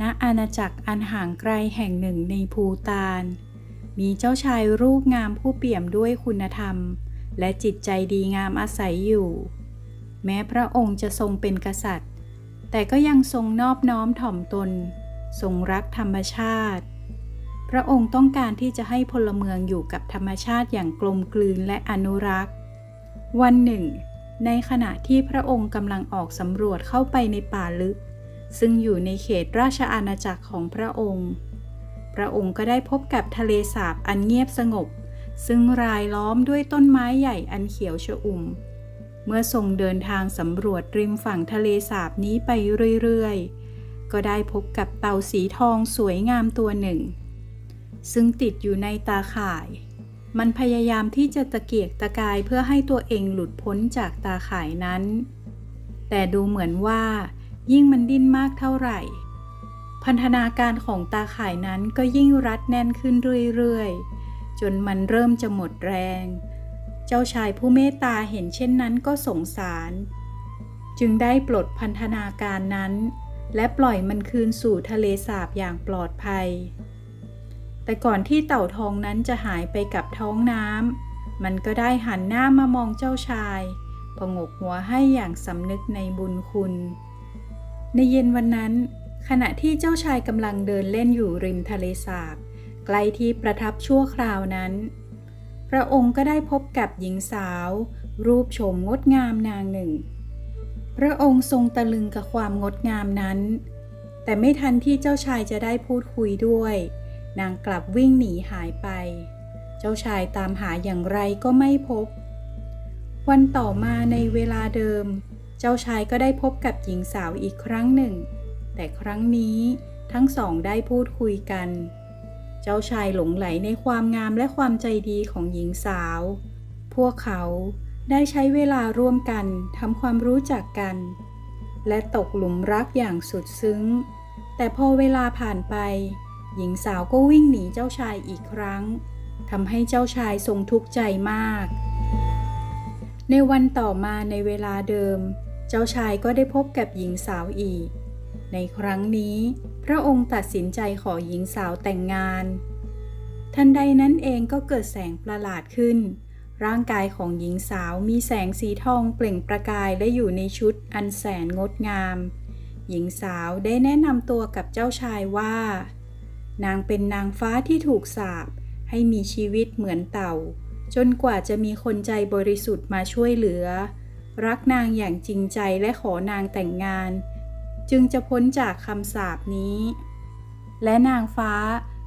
ณอาณาจักรอันห่างไกลแห่งหนึ่งในภูตาน มีเจ้าชายรูปงามผู้เปี่ยมด้วยคุณธรรม และจิตใจดีงามอาศัยอยู่ แม้พระองค์จะทรงเป็นกษัตริย์ แต่ก็ยังทรงนอบน้อมถ่อมตน ทรงรักธรรมชาติ พระองค์ต้องการที่จะให้พลเมืองอยู่กับธรรมชาติอย่างกลมกลืนและอนุรักษ์ วันหนึ่ง ในขณะที่พระองค์กำลังออกสำรวจเข้าไปในป่าลึก ซึ่งอยู่ในเขตราชอาณาจักรของพระองค์ พระองค์ก็ได้พบกับทะเลสาบอันเงียบสงบ ซึ่งรายล้อมด้วยต้นไม้ใหญ่อันเขียวชอุ่ม เมื่อทรงเดินทางสำรวจริมฝั่งทะเลสาบนี้ไปเรื่อยๆ ก็ได้พบกับเต่าสีทองสวยงามตัวหนึ่ง ซึ่งติดอยู่ในตาข่าย มันพยายามที่จะตะเกียกตะกายเพื่อให้ตัวเองหลุดพ้นจากตาข่ายนั้น แต่ดูเหมือนว่า ยิ่งมันดิ้นมากเท่าไหร่ พันธนาการของตาข่ายนั้นก็ยิ่งรัดแน่นขึ้นเรื่อยๆ จนมันเริ่มจะหมดแรง เจ้าชายผู้เมตตาเห็นเช่นนั้นก็สงสาร จึงได้ปลดพันธนาการนั้น และปล่อยมันคืนสู่ทะเลสาบอย่างปลอดภัย แต่ก่อนที่เต่าทองนั้นจะหายไปกับท้องน้ำมันก็ได้หันหน้ามามองเจ้าชายผงกหัวให้อย่างสำนึกในบุญคุณ ในเย็นวันนั้น ขณะที่เจ้าชายกำลังเดินเล่นอยู่ริมทะเลสาบใกล้ที่ประทับชั่วคราวนั้น พระองค์ก็ได้พบกับหญิงสาว รูปโฉมงดงามนางหนึ่ง พระองค์ทรงตะลึงกับความงดงามนั้น แต่ไม่ทันที่เจ้าชายจะได้พูดคุยด้วย นางกลับวิ่งหนีหายไป เจ้าชายตามหาอย่างไรก็ไม่พบ วันต่อมาในเวลาเดิม เจ้าชายก็ได้พบกับหญิงสาวอีกครั้งหนึ่ง แต่ครั้งนี้ทั้งสองได้พูดคุยกัน เจ้าชายหลงไหลในความงามและความใจดีของหญิงสาว พวกเขาได้ใช้เวลาร่วมกันทำความรู้จักกัน และตกหลุมรักอย่างสุดซึ้ง แต่พอเวลาผ่านไป หญิงสาวก็วิ่งหนีเจ้าชายอีกครั้งทำให้เจ้าชายทรงทุกข์ใจมาก ในวันต่อมาในเวลาเดิม เจ้าชายก็ได้พบกับหญิงสาวอีก ในครั้งนี้ พระองค์ตัดสินใจขอหญิงสาวแต่งงาน ทันใดนั้นเองก็เกิดแสงประหลาดขึ้น ร่างกายของหญิงสาวมีแสงสีทองเปล่งประกายและอยู่ในชุดอันแสนงดงาม หญิงสาวได้แนะนำตัวกับเจ้าชายว่า นางเป็นนางฟ้าที่ถูกสาปให้มีชีวิตเหมือนเต่า จนกว่าจะมีคนใจบริสุทธิ์มาช่วยเหลือ รักนางอย่างจริงใจและขอนางแต่งงาน จึงจะพ้นจากคำสาปนี้ และนางฟ้า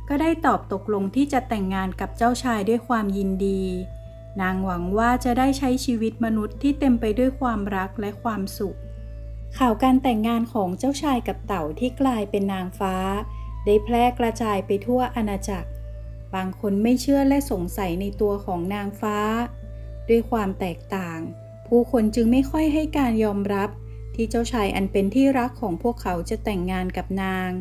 ก็ได้ตอบตกลงที่จะแต่งงานกับเจ้าชายด้วยความยินดี นางหวังว่าจะได้ใช้ชีวิตมนุษย์ที่เต็มไปด้วยความรักและความสุข ข่าวการแต่งงานของเจ้าชายกับเต่าที่กลายเป็นนางฟ้า ได้แพร่กระจายไปทั่วอาณาจักร บางคนไม่เชื่อและสงสัยในตัวของนางฟ้า ด้วยความแตกต่าง ผู้คนจึงไม่ค่อยให้การยอมรับ ที่เจ้าชายอันเป็นที่รักของพวกเขาจะแต่งงานกับนาง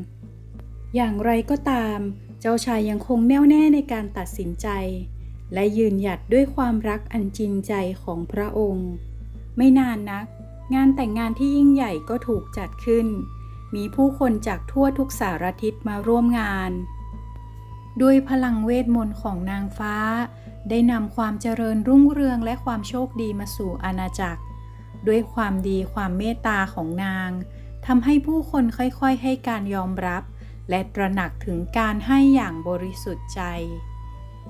อย่างไรก็ตาม เจ้าชายยังคงแน่วแน่ในการตัดสินใจ และยืนหยัดด้วยความรักอันจริงใจของพระองค์ ไม่นานนัก งานแต่งงานที่ยิ่งใหญ่ก็ถูกจัดขึ้น มีผู้คนจากทั่วทุกสารทิศมาร่วมงาน ด้วยพลังเวทมนต์ของนางฟ้า ได้นำความเจริญรุ่งเรืองและความโชคดีมาสู่อาณาจักร ด้วยความดีความเมตตาของนางทำให้ผู้คนค่อยๆ ให้การยอมรับ และตระหนักถึงการให้อย่างบริสุทธิ์ใจ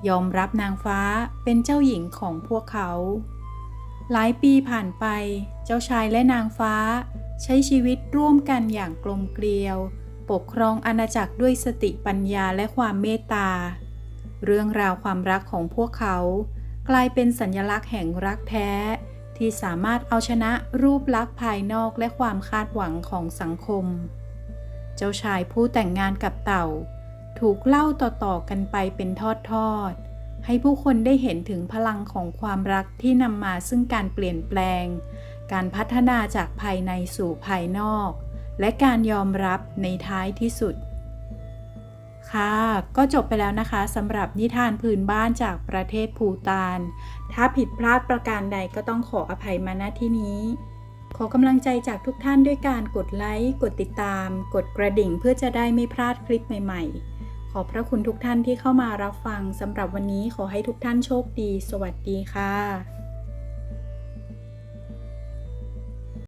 ยอมรับนางฟ้าเป็นเจ้าหญิงของพวกเขา หลายปีผ่านไป เจ้าชายและนางฟ้า ใช้ชีวิตร่วมกันอย่างกลมเกลียว ปกครองอาณาจักรด้วยสติปัญญาและความเมตตา เรื่องราวความรักของพวกเขา กลายเป็นสัญลักษณ์แห่งรักแท้ ที่สามารถเอาชนะรูปลักษณ์ภายนอกและความคาดหวังของสังคม เจ้าชายผู้แต่งงานกับเต่า ถูกเล่าต่อๆกันไปเป็นทอดๆให้ผู้คนได้เห็นถึงพลังของความรักที่นำมาซึ่งการเปลี่ยนแปลง การพัฒนาจากภายในสู่ภายนอก และการยอมรับในท้ายที่สุด ค่ะ ก็จบไปแล้วนะคะสำหรับนิทานพื้นบ้านจากประเทศภูตาน ถ้าผิดพลาดประการใดก็ต้องขออภัยมาณที่นี้ ขอกำลังใจจากทุกท่านด้วยการกดไลค์ กดติดตาม กดกระดิ่งเพื่อจะได้ไม่พลาดคลิปใหม่ๆ ขอบพระคุณทุกท่านที่เข้ามารับฟังสำหรับวันนี้ขอให้ทุกท่านโชคดี สวัสดีค่ะ